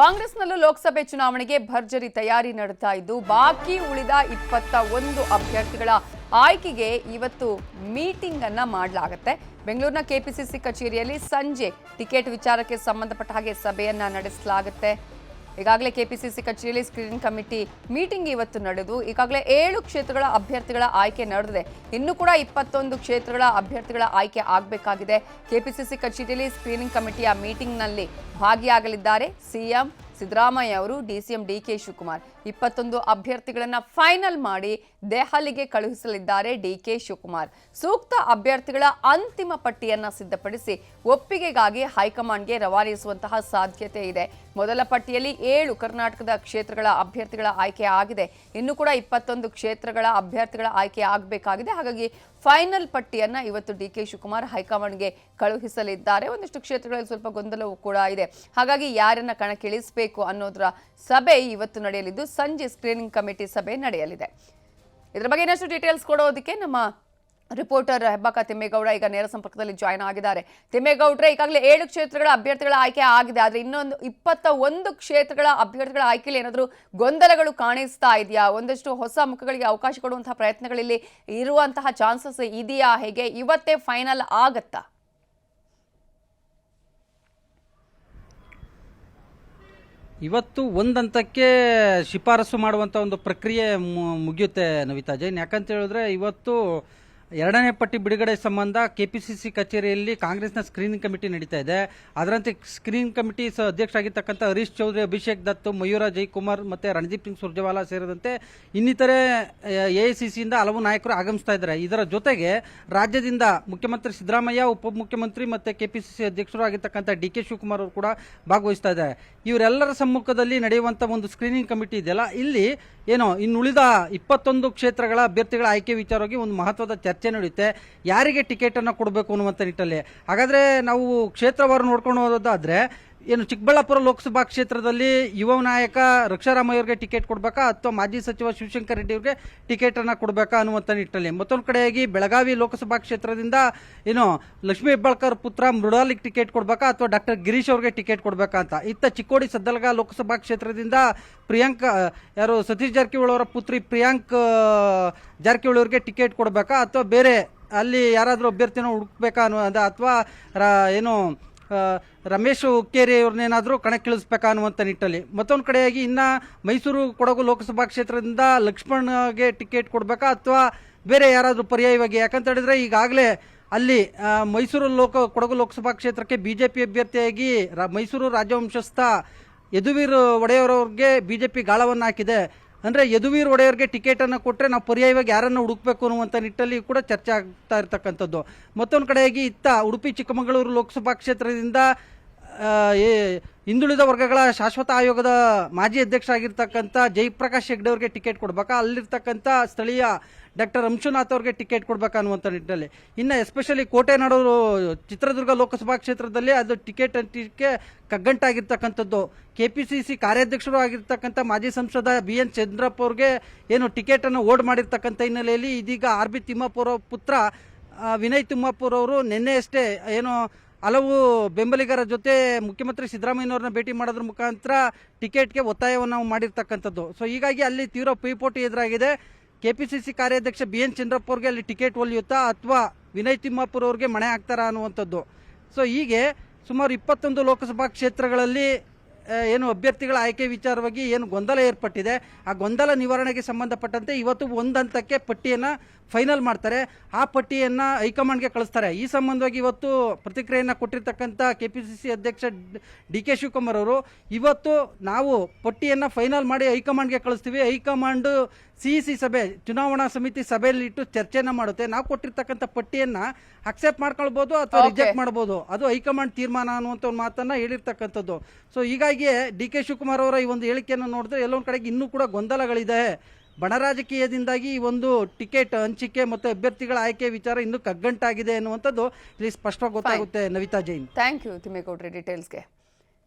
ಕಾಂಗ್ರೆಸ್ನಲ್ಲೂ ಲೋಕಸಭೆ ಚುನಾವಣೆಗೆ ಭರ್ಜರಿ ತಯಾರಿ ನಡೆತಾ ಇದ್ದು, ಬಾಕಿ ಉಳಿದ ಇಪ್ಪತ್ತ ಒಂದು ಅಭ್ಯರ್ಥಿಗಳ ಆಯ್ಕೆಗೆ ಇವತ್ತು ಮೀಟಿಂಗ್ ಅನ್ನ ಮಾಡಲಾಗುತ್ತೆ. ಬೆಂಗಳೂರಿನ ಕೆಪಿಸಿಸಿ ಕಚೇರಿಯಲ್ಲಿ ಸಂಜೆ ಟಿಕೆಟ್ ವಿಚಾರಕ್ಕೆ ಸಂಬಂಧಪಟ್ಟ ಹಾಗೆ ಸಭೆಯನ್ನ ನಡೆಸಲಾಗುತ್ತೆ. ಈಗಾಗಲೇ ಕೆಪಿಸಿಸಿ ಕಚೇರಿಯಲ್ಲಿ ಸ್ಕ್ರೀನಿಂಗ್ ಕಮಿಟಿ ಮೀಟಿಂಗ್ ಇವತ್ತು ನಡೆದು, ಈಗಾಗಲೇ ಏಳು ಕ್ಷೇತ್ರಗಳ ಅಭ್ಯರ್ಥಿಗಳ ಆಯ್ಕೆ ನಡೆದಿದೆ. ಇನ್ನು ಕೂಡ ಇಪ್ಪತ್ತೊಂದು ಕ್ಷೇತ್ರಗಳ ಅಭ್ಯರ್ಥಿಗಳ ಆಯ್ಕೆ ಆಗಬೇಕಾಗಿದೆ. ಕೆಪಿಸಿಸಿ ಕಚೇರಿಯಲ್ಲಿ ಸ್ಕ್ರೀನಿಂಗ್ ಕಮಿಟಿಯ ಮೀಟಿಂಗ್ನಲ್ಲಿ ಭಾಗಿಯಾಗಲಿದ್ದಾರೆ. ಸಿಎಂ ಸಿದ್ದರಾಮಯ್ಯ ಅವರು ಡಿಸಿಎಂ ಡಿಕೆ ಶಿವಕುಮಾರ್. ಇಪ್ಪತ್ತೊಂದು ಅಭ್ಯರ್ಥಿಗಳನ್ನು ಫೈನಲ್ ಮಾಡಿ ದೆಹಲಿಗೆ ಕಳುಹಿಸಲಿದ್ದಾರೆ ಡಿಕೆ ಶಿವಕುಮಾರ್. ಸೂಕ್ತ ಅಭ್ಯರ್ಥಿಗಳ ಅಂತಿಮ ಪಟ್ಟಿಯನ್ನು ಸಿದ್ಧಪಡಿಸಿ ಒಪ್ಪಿಗೆಗಾಗಿ ಹೈಕಮಾಂಡ್ಗೆ ರವಾನಿಸುವಂತಹ ಸಾಧ್ಯತೆ ಇದೆ. ಮೊದಲ ಪಟ್ಟಿಯಲ್ಲಿ ಏಳು ಕರ್ನಾಟಕದ ಕ್ಷೇತ್ರಗಳ ಅಭ್ಯರ್ಥಿಗಳ ಆಯ್ಕೆ ಆಗಿದೆ. ಇನ್ನು ಕೂಡ ಇಪ್ಪತ್ತೊಂದು ಕ್ಷೇತ್ರಗಳ ಅಭ್ಯರ್ಥಿಗಳ ಆಯ್ಕೆ ಆಗಬೇಕಾಗಿದೆ. ಹಾಗಾಗಿ ಫೈನಲ್ ಪಟ್ಟಿಯನ್ನ ಇವತ್ತು ಡಿ ಕೆ ಶಿವಕುಮಾರ್ ಹೈಕಮಾಂಡ್ಗೆ ಕಳುಹಿಸಲಿದ್ದಾರೆ. ಒಂದಿಷ್ಟು ಕ್ಷೇತ್ರಗಳಲ್ಲಿ ಸ್ವಲ್ಪ ಗೊಂದಲವೂ ಕೂಡ ಇದೆ. ಹಾಗಾಗಿ ಯಾರನ್ನ ಕಣಕ್ಕಿಳಿಸಬೇಕು ಅನ್ನೋದರ ಸಭೆ ಇವತ್ತು ನಡೆಯಲಿದ್ದು ಸಂಜೆ ಸ್ಕ್ರೀನಿಂಗ್ ಕಮಿಟಿ ಸಭೆ ನಡೆಯಲಿದೆ. ಇದರ ಬಗ್ಗೆ ಇನ್ನಷ್ಟು ಡೀಟೇಲ್ಸ್ ಕೊಡೋದಕ್ಕೆ ನಮ್ಮ ರಿಪೋರ್ಟರ್ ಹೆಬ್ಬಾಕ ತಿಮ್ಮೇಗೌಡ ಈಗ ನೇರ ಸಂಪರ್ಕದಲ್ಲಿ ಜಾಯ್ನ್ ಆಗಿದ್ದಾರೆ. ತಿಮ್ಮೇಗೌಡ್ರೆ ಈಗಾಗಲೇ ಏಳು ಕ್ಷೇತ್ರಗಳ ಅಭ್ಯರ್ಥಿಗಳ ಆಯ್ಕೆ ಆಗಿದೆ. ಆದರೆ ಇನ್ನೊಂದು ಇಪ್ಪತ್ತ ಒಂದು ಕ್ಷೇತ್ರಗಳ ಅಭ್ಯರ್ಥಿಗಳ ಆಯ್ಕೆಯಲ್ಲಿ ಏನಾದರೂ ಗೊಂದಲಗಳು ಕಾಣಿಸ್ತಾ ಇದೆಯಾ? ಒಂದಷ್ಟು ಹೊಸ ಮುಖಗಳಿಗೆ ಅವಕಾಶ ಕೊಡುವಂತಹ ಪ್ರಯತ್ನಗಳಲ್ಲಿ ಇರುವಂತಹ ಚಾನ್ಸಸ್ ಇದೆಯಾ? ಹೇಗೆ? ಇವತ್ತೇ ಫೈನಲ್ ಆಗತ್ತಾ? ಇವತ್ತು ಒಂದಂತಕ್ಕೆ ಶಿಫಾರಸು ಮಾಡುವಂಥ ಒಂದು ಪ್ರಕ್ರಿಯೆ ಮುಗಿಯುತ್ತೆ ನವಿತಾ ಜೈನ್. ಯಾಕಂತ ಹೇಳಿದ್ರೆ ಇವತ್ತು ಎರಡನೇ ಪಟ್ಟಿ ಬಿಡುಗಡೆ ಸಂಬಂಧ ಕೆಪಿಸಿಸಿ ಕಚೇರಿಯಲ್ಲಿ ಕಾಂಗ್ರೆಸ್ನ ಸ್ಕ್ರೀನಿಂಗ್ ಕಮಿಟಿ ನಡೀತಾ ಇದೆ. ಅದರಂತೆ ಸ್ಕ್ರೀನಿಂಗ್ ಕಮಿಟಿ ಅಧ್ಯಕ್ಷ ಅಧ್ಯಕ್ಷರಾಗಿರ್ತಕ್ಕಂಥ ಹರೀಶ್ ಚೌಧರಿ, ಅಭಿಷೇಕ್ ದತ್ತು ಮಯೂರ ಜೈಕುಮಾರ್ ಮತ್ತೆ ರಣದೀಪ್ ಸಿಂಗ್ ಸುರ್ಜೇವಾಲಾ ಸೇರಿದಂತೆ ಇನ್ನಿತರೆ ಎಐಸಿಸಿಯಿಂದ ಹಲವು ನಾಯಕರು ಆಗಮಿಸ್ತಾ ಇದ್ದಾರೆ. ಇದರ ಜೊತೆಗೆ ರಾಜ್ಯದಿಂದ ಮುಖ್ಯಮಂತ್ರಿ ಸಿದ್ದರಾಮಯ್ಯ, ಉಪಮುಖ್ಯಮಂತ್ರಿ ಮತ್ತೆ ಕೆಪಿಸಿಸಿ ಅಧ್ಯಕ್ಷರು ಆಗಿರ್ತಕ್ಕಂಥ ಡಿ ಕೆ ಶಿವಕುಮಾರ್ ಅವರು ಕೂಡ ಭಾಗವಹಿಸ್ತಾ ಇದ್ದಾರೆ. ಇವರೆಲ್ಲರ ಸಮ್ಮುಖದಲ್ಲಿ ನಡೆಯುವಂಥ ಒಂದು ಸ್ಕ್ರೀನಿಂಗ್ ಕಮಿಟಿ ಇದೆಯಲ್ಲ. ಇಲ್ಲಿ ಏನೋ ಇನ್ನುಳಿದ ಇಪ್ಪತ್ತೊಂದು ಕ್ಷೇತ್ರಗಳ ಅಭ್ಯರ್ಥಿಗಳ ಆಯ್ಕೆ ವಿಚಾರವಾಗಿ ಒಂದು ಮಹತ್ವದ ಚರ್ಚೆ ನಡೆಯುತ್ತೆ. ಯಾರಿಗೆ ಟಿಕೆಟನ್ನು ಕೊಡಬೇಕು ಅನ್ನುವಂಥ ನಿಟ್ಟಲ್ಲಿ. ಹಾಗಾದ್ರೆ ನಾವು ಕ್ಷೇತ್ರವಾರು ನೋಡ್ಕೊಂಡು ಹೋಗೋದಾದ್ರೆ ಏನು ಚಿಕ್ಕಬಳ್ಳಾಪುರ ಲೋಕಸಭಾ ಕ್ಷೇತ್ರದಲ್ಲಿ ಯುವ ನಾಯಕ ರಕ್ಷಾರಾಮಯ್ಯ ಅವ್ರಿಗೆ ಟಿಕೆಟ್ ಕೊಡಬೇಕಾ ಅಥವಾ ಮಾಜಿ ಸಚಿವ ಶಿವಶಂಕರ್ ರೆಡ್ಡಿ ಅವರಿಗೆ ಟಿಕೆಟನ್ನು ಕೊಡಬೇಕಾ ಅನ್ನುವಂಥ ನಿಟ್ಟಿನಲ್ಲಿ ಮತ್ತೊಂದು ಕಡೆಯಾಗಿ ಬೆಳಗಾವಿ ಲೋಕಸಭಾ ಕ್ಷೇತ್ರದಿಂದ ಏನು ಲಕ್ಷ್ಮೀ ಹೆಬ್ಬಾಳ್ಕರ್ ಪುತ್ರ ಮೃಡಾಲಿಗೆ ಟಿಕೆಟ್ ಕೊಡಬೇಕಾ ಅಥವಾ ಡಾಕ್ಟರ್ ಗಿರೀಶ್ ಅವ್ರಿಗೆ ಟಿಕೆಟ್ ಕೊಡಬೇಕಾ ಅಂತ? ಇತ್ತ ಚಿಕ್ಕೋಡಿ ಸದ್ದಲಗ ಲೋಕಸಭಾ ಕ್ಷೇತ್ರದಿಂದ ಪ್ರಿಯಾಂಕ್ ಯಾರು ಸತೀಶ್ ಜಾರಕಿಹೊಳಿ ಅವರ ಪುತ್ರಿ ಪ್ರಿಯಾಂಕ್ ಜಾರಕಿಹೊಳಿ ಅವ್ರಿಗೆ ಟಿಕೆಟ್ ಕೊಡಬೇಕಾ ಅಥವಾ ಬೇರೆ ಅಲ್ಲಿ ಯಾರಾದರೂ ಅಭ್ಯರ್ಥಿನ ಹುಡುಕ್ಬೇಕಾ ಅನ್ನೋ ಅಥವಾ ಏನು ರಮೇಶ್ ಹುಕ್ಕೇರಿ ಅವ್ರನ್ನೇನಾದರೂ ಕಣಕ್ಕಿಳಿಸ್ಬೇಕಾ ಅನ್ನುವಂಥ ನಿಟ್ಟಲ್ಲಿ. ಮತ್ತೊಂದು ಕಡೆಯಾಗಿ ಇನ್ನು ಮೈಸೂರು ಕೊಡಗು ಲೋಕಸಭಾ ಕ್ಷೇತ್ರದಿಂದ ಲಕ್ಷ್ಮಣ್ಗೆ ಟಿಕೆಟ್ ಕೊಡಬೇಕಾ ಅಥವಾ ಬೇರೆ ಯಾರಾದರೂ ಪರ್ಯಾಯವಾಗಿ? ಯಾಕಂತ ಹೇಳಿದ್ರೆ ಈಗಾಗಲೇ ಅಲ್ಲಿ ಮೈಸೂರು ಲೋಕ, ಕೊಡಗು ಲೋಕಸಭಾ ಕ್ಷೇತ್ರಕ್ಕೆ ಬಿಜೆಪಿ ಅಭ್ಯರ್ಥಿಯಾಗಿ ರ- ಮೈಸೂರು ರಾಜವಂಶಸ್ಥ ಯದುವೀರ್ ಒಡೆಯವರವ್ರಿಗೆ ಬಿಜೆಪಿ ಗಾಳವನ್ನು ಹಾಕಿದೆ ಅಂದ್ರೆ ಯದುವೀರ್ ಒಡೆಯವ್ರಿಗೆ ಟಿಕೆಟನ್ನು ಕೊಟ್ಟರೆ ನಾವು ಪರ್ಯಾಯವಾಗಿ ಯಾರನ್ನು ಹುಡುಕ್ಬೇಕು ಅನ್ನುವಂಥ ನಿಟ್ಟಲ್ಲಿ ಕೂಡ ಚರ್ಚೆ ಆಗ್ತಾ ಇರ್ತಕ್ಕಂಥದ್ದು. ಮತ್ತೊಂದು ಕಡೆಯಾಗಿ ಇತ್ತ ಉಡುಪಿ, ಚಿಕ್ಕಮಗಳೂರು ಲೋಕಸಭಾ ಕ್ಷೇತ್ರದಿಂದ ಹಿಂದುಳಿದ ವರ್ಗಗಳ ಶಾಶ್ವತ ಆಯೋಗದ ಮಾಜಿ ಅಧ್ಯಕ್ಷ ಆಗಿರ್ತಕ್ಕಂಥ ಜಯಪ್ರಕಾಶ್ ಹೆಗ್ಡೆ ಅವರಿಗೆ ಟಿಕೆಟ್ ಕೊಡ್ಬೇಕಾ? ಅಲ್ಲಿರ್ತಕ್ಕಂಥ ಸ್ಥಳೀಯ ಡಾಕ್ಟರ್ ಅಂಶುನಾಥ್ ಅವ್ರಿಗೆ ಟಿಕೆಟ್ ಕೊಡ್ಬೇಕಾ ಅನ್ನುವಂಥ ನಿಟ್ಟಿನಲ್ಲಿ. ಇನ್ನು ಎಸ್ಪೆಷಲಿ ಕೋಟೆನಾಡು ಚಿತ್ರದುರ್ಗ ಲೋಕಸಭಾ ಕ್ಷೇತ್ರದಲ್ಲಿ ಅದು ಟಿಕೆಟ್ ಅಂಟಿಕೆ ಕಗ್ಗಂಟಾಗಿರ್ತಕ್ಕಂಥದ್ದು. ಕೆ ಪಿ ಸಿ ಸಿ ಕಾರ್ಯಾಧ್ಯಕ್ಷರು ಆಗಿರ್ತಕ್ಕಂಥ ಮಾಜಿ ಸಂಸದ ಬಿ ಎನ್ ಚಂದ್ರಪ್ಪ ಅವ್ರಿಗೆ ಏನು ಟಿಕೆಟನ್ನು ಓಡ್ ಮಾಡಿರ್ತಕ್ಕಂಥ ಹಿನ್ನೆಲೆಯಲ್ಲಿ ಇದೀಗ ಆರ್ ಬಿ ತಿಮ್ಮಾಪುರ ಪುತ್ರ ವಿನಯ್ ತಿಮ್ಮಾಪುರ ಅವರು ನಿನ್ನೆಯಷ್ಟೇ ಏನು ಹಲವು ಬೆಂಬಲಿಗರ ಜೊತೆ ಮುಖ್ಯಮಂತ್ರಿ ಸಿದ್ದರಾಮಯ್ಯನವ್ರನ್ನ ಭೇಟಿ ಮಾಡೋದ್ರ ಮುಖಾಂತರ ಟಿಕೆಟ್ಗೆ ಒತ್ತಾಯವನ್ನು ಮಾಡಿರ್ತಕ್ಕಂಥದ್ದು. ಸೊ ಹೀಗಾಗಿ ಅಲ್ಲಿ ತೀವ್ರ ಪೈಪೋಟಿ ಎದುರಾಗಿದೆ. ಕೆಪಿಸಿಸಿ ಕಾರ್ಯಾಧ್ಯಕ್ಷ ಬಿ ಎನ್ ಚಂದ್ರಪ್ಪ ಅವ್ರಿಗೆ ಅಲ್ಲಿ ಟಿಕೆಟ್ ಒಲಿಯುತ್ತಾ ಅಥವಾ ವಿನಯ್ ತಿಮ್ಮಾಪುರ ಅವ್ರಿಗೆ ಮಣೆ ಹಾಕ್ತಾರ ಅನ್ನುವಂಥದ್ದು. ಸೊ ಹೀಗೆ ಸುಮಾರು ಇಪ್ಪತ್ತೊಂದು ಲೋಕಸಭಾ ಕ್ಷೇತ್ರಗಳಲ್ಲಿ ಏನು ಅಭ್ಯರ್ಥಿಗಳ ಆಯ್ಕೆ ವಿಚಾರವಾಗಿ ಏನು ಗೊಂದಲ ಏರ್ಪಟ್ಟಿದೆ. ಆ ಗೊಂದಲ ನಿವಾರಣೆಗೆ ಸಂಬಂಧಪಟ್ಟಂತೆ ಇವತ್ತು ಒಂದು ಹಂತಕ್ಕೆ ಪಟ್ಟಿಯನ್ನು ಫೈನಲ್ ಮಾಡ್ತಾರೆ. ಆ ಪಟ್ಟಿಯನ್ನು ಹೈಕಮಾಂಡ್ಗೆ ಕಳಿಸ್ತಾರೆ. ಈ ಸಂಬಂಧವಾಗಿ ಇವತ್ತು ಪ್ರತಿಕ್ರಿಯೆಯನ್ನು ಕೊಟ್ಟಿರ್ತಕ್ಕಂಥ ಕೆ ಪಿ ಸಿ ಸಿ ಅಧ್ಯಕ್ಷ ಡಿ ಕೆ ಶಿವಕುಮಾರ್ ಅವರು, ಇವತ್ತು ನಾವು ಪಟ್ಟಿಯನ್ನು ಫೈನಲ್ ಮಾಡಿ ಹೈಕಮಾಂಡ್ಗೆ ಕಳಿಸ್ತೀವಿ. ಹೈಕಮಾಂಡ್ ಸಿ ಸಿ ಸಭೆ ಚುನಾವಣಾ ಸಮಿತಿ ಸಭೆಯಲ್ಲಿ ಇಟ್ಟು ಚರ್ಚೆನ ಮಾಡುತ್ತೆ. ನಾವು ಕೊಟ್ಟಿರ್ತಕ್ಕಂಥ ಪಟ್ಟಿಯನ್ನ ಅಕ್ಸೆಪ್ಟ್ ಮಾಡ್ಕೊಳ್ಬಹುದು ಅಥವಾ ರಿಜೆಕ್ಟ್ ಮಾಡಬಹುದು ಅದು ಹೈಕಮಾಂಡ್ ತೀರ್ಮಾನ ಅನ್ನುವಂಥ ಒಂದು ಮಾತನ್ನ ಹೇಳಿರ್ತಕ್ಕಂಥದ್ದು. ಸೊ ಹೀಗಾಗಿ ಡಿ ಕೆ ಶಿವಕುಮಾರ್ ಅವರ ಈ ಒಂದು ಹೇಳಿಕೆಯನ್ನು ನೋಡಿದ್ರೆ ಎಲ್ಲೊಂದು ಕಡೆಗೆ ಇನ್ನೂ ಕೂಡ ಗೊಂದಲಗಳಿದೆ. ಬಣರಾಜಕೀಯದಿಂದಾಗಿ ಈ ಒಂದು ಟಿಕೆಟ್ ಹಂಚಿಕೆ ಮತ್ತು ಅಭ್ಯರ್ಥಿಗಳ ಆಯ್ಕೆ ವಿಚಾರ ಇನ್ನೂ ಕಗ್ಗಂಟಾಗಿದೆ ಅನ್ನುವಂಥದ್ದು ಇಲ್ಲಿ ಸ್ಪಷ್ಟವಾಗಿ ಗೊತ್ತಾಗುತ್ತೆ ನವಿತಾ ಜೈನ್. ಥ್ಯಾಂಕ್ ಯು ತಿಮ್ಮೇಗೌಡ್ರೆ ಡೀಟೇಲ್ಸ್ಗೆ